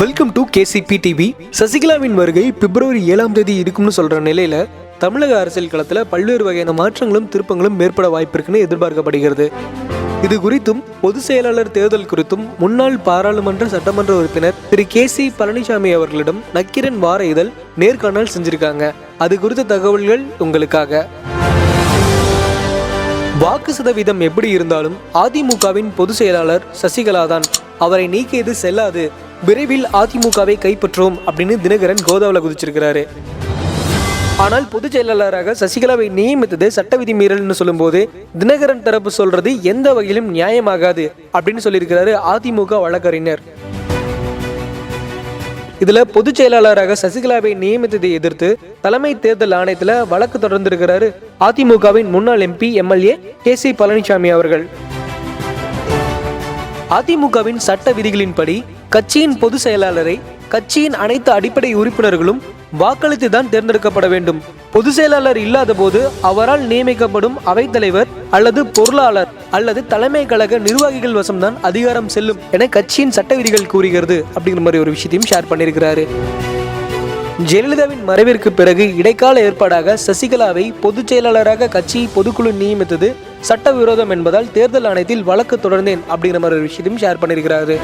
Welcome to KCP TV சசிகலாவின் வருகை பிப்ரவரி ஏழாம் தேதி இருக்கும்னு சொல்ற நிலையில தமிழக அரசியல் களத்துல பல்வேறு வகையான மாற்றங்களும் திருப்பங்களும் ஏற்பட வாய்ப்பிருக்குன்னு எதிர்பார்க்கப்படுகிறது. இது குறித்தும் பொதுச் செயலாளர் தேர்தல் குறித்தும் முன்னாள் பாராளுமன்ற சட்டமன்ற உறுப்பினர் திரு கே சி பழனிசாமி அவர்களிடம் நக்கிரன் வார இதழ் நேர்காணல் செஞ்சிருக்காங்க. அது குறித்த தகவல்கள் உங்களுக்காக. வாக்கு சதவீதம் எப்படி இருந்தாலும் அதிமுகவின் பொதுச் செயலாளர் சசிகலா தான். அவரை நீக்கியது செல்லாது. விரைவில் அதிமுகவை கைப்பற்றுவோம் அப்படின்னு தினகரன் கோதாவில் குதிச்சிருக்கிறாரு. ஆனால் பொதுச் செயலாளராக சசிகலாவை நியமித்தது சட்ட விதி மீறல்னு சொல்லும்போது தினகரன் தரப்பு சொல்றது எந்த வகையிலும் நியாயமாகாது அப்படின்னு சொல்லியிருக்கிறாரு அதிமுக வழக்கறிஞர். இதுல பொதுச் செயலாளராக சசிகலாவை நியமித்ததை எதிர்த்து தலைமை தேர்தல் ஆணையத்துல வழக்கு தொடர்ந்திருக்கிறாரு அதிமுகவின் முன்னாள் MP MLA K C Palaniswami அவர்கள். அதிமுகவின் சட்ட விதிகளின்படி கட்சியின் பொதுச் செயலாளரை கட்சியின் அனைத்து அடிப்படை உறுப்பினர்களும் வாக்களித்து தான் தேர்ந்தெடுக்கப்பட வேண்டும். பொதுச் செயலாளர் இல்லாத போது அவரால் நியமிக்கப்படும் அவைத்தலைவர் அல்லது பொருளாளர் அல்லது தலைமை கழக நிர்வாகிகள் வசம்தான் அதிகாரம் செல்லும் என கட்சியின் சட்ட விதிகள் கூறுகிறது அப்படிங்கிற மாதிரி ஒரு விஷயத்தையும் ஷேர் பண்ணியிருக்கிறாரு. ஜெயலலிதாவின் மறைவிற்கு பிறகு இடைக்கால ஏற்பாடாக சசிகலாவை பொதுச் செயலாளராக கட்சி பொதுக்குழு நியமித்தது சட்டவிரோதம் என்பதால் தேர்தல் ஆணையத்தில் வழக்கு தொடர்ந்தேன் அப்படிங்கிற மாதிரி ஒரு விஷயத்தையும் ஷேர் பண்ணியிருக்கிறாரு.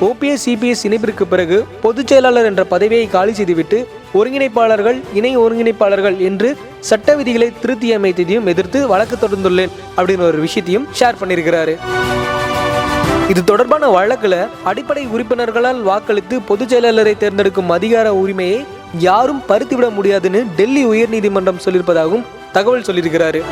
ஓபிஎஸ் சிபிஎஸ் இணைப்பிற்கு பிறகு பொதுச் செயலாளர் என்ற பதவியை காலி செய்துவிட்டு ஒருங்கிணைப்பாளர்கள் இணை ஒருங்கிணைப்பாளர்கள் என்று சட்ட விதிகளை திருத்தி அமைத்ததையும் எதிர்த்து வழக்கு தொடர்ந்துள்ளேன் அப்படிங்கிற ஒரு விஷயத்தையும் ஷேர் பண்ணியிருக்கிறாரு. இது தொடர்பான வழக்குல அடிப்படை உறுப்பினர்களால் வாக்களித்து பொதுச் செயலாளரை தேர்ந்தெடுக்கும் அதிகார உரிமையை யாரும் பருத்திவிட முடியாதுன்னு டெல்லி உயர்நீதிமன்றம் சொல்லியிருப்பதாகவும் தகவல் சொல்லியிருக்கிறாரு.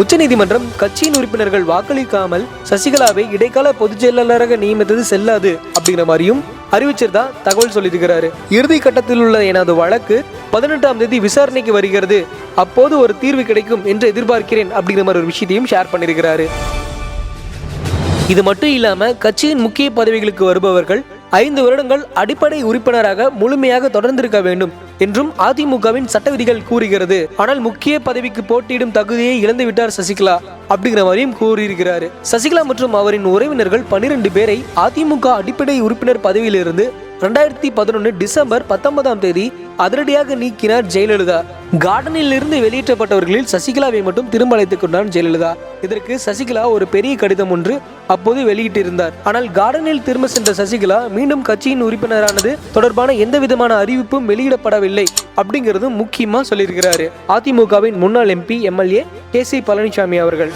உச்சநீதிமன்றம் கட்சியின் உறுப்பினர்கள் வாக்களிக்காமல் சசிகலாவை இடைக்கால பொதுச் செயலாளராக நியமித்தது செல்லாது அப்படிங்கிற மாதிரியும் அறிவிச்சிருந்தா தகவல் சொல்லியிருக்கிறாரு. இறுதி கட்டத்தில் உள்ள எனது வழக்கு பதினெட்டாம் தேதி விசாரணைக்கு வருகிறது. அப்போது ஒரு தீர்வு கிடைக்கும் என்று எதிர்பார்க்கிறேன் அப்படிங்கிற மாதிரி ஒரு விஷயத்தையும் ஷேர் பண்ணியிருக்கிறாரு. இது மட்டும் இல்லாமல் கட்சியின் முக்கிய பதவிகளுக்கு வருபவர்கள் ஐந்து வருடங்கள் அடிப்படை உறுப்பினராக முழுமையாக தொடர்ந்திருக்க வேண்டும் என்றும் அதிமுகவின் சட்ட விதிகள் கூறுகிறது. ஆனால் முக்கிய பதவிக்கு போட்டியிடும் தகுதியை இழந்துவிட்டார் சசிகலா அப்படிங்கிற மாதிரியும் கூறியிருக்கிறார். சசிகலா மற்றும் அவரின் உறவினர்கள் பன்னிரண்டு பேரை அதிமுக அடிப்படை உறுப்பினர் பதவியிலிருந்து ரெண்டாயிரத்தி பதினொன்று டிசம்பர் பத்தொன்பதாம் தேதி அதிரடியாக நீக்கினார் ஜெயலலிதா. கார்டனில் இருந்து வெளியேற்றப்பட்டவர்களில் சசிகலாவை மட்டும் திரும்ப அழைத்துக் கொண்டார் ஜெயலலிதா. இதற்கு சசிகலா ஒரு பெரிய கடிதம் ஒன்று அப்போது வெளியிட்டிருந்தார். ஆனால் கார்டனில் திரும்ப சென்ற சசிகலா மீண்டும் கட்சியின் உறுப்பினரானது தொடர்பான எந்த விதமான அறிவிப்பும் வெளியிடப்படவில்லை அப்படிங்கிறது முக்கியமா சொல்லியிருக்கிறாரு. அதிமுகவின் முன்னாள் MP MLA K C Palaniswami அவர்கள்.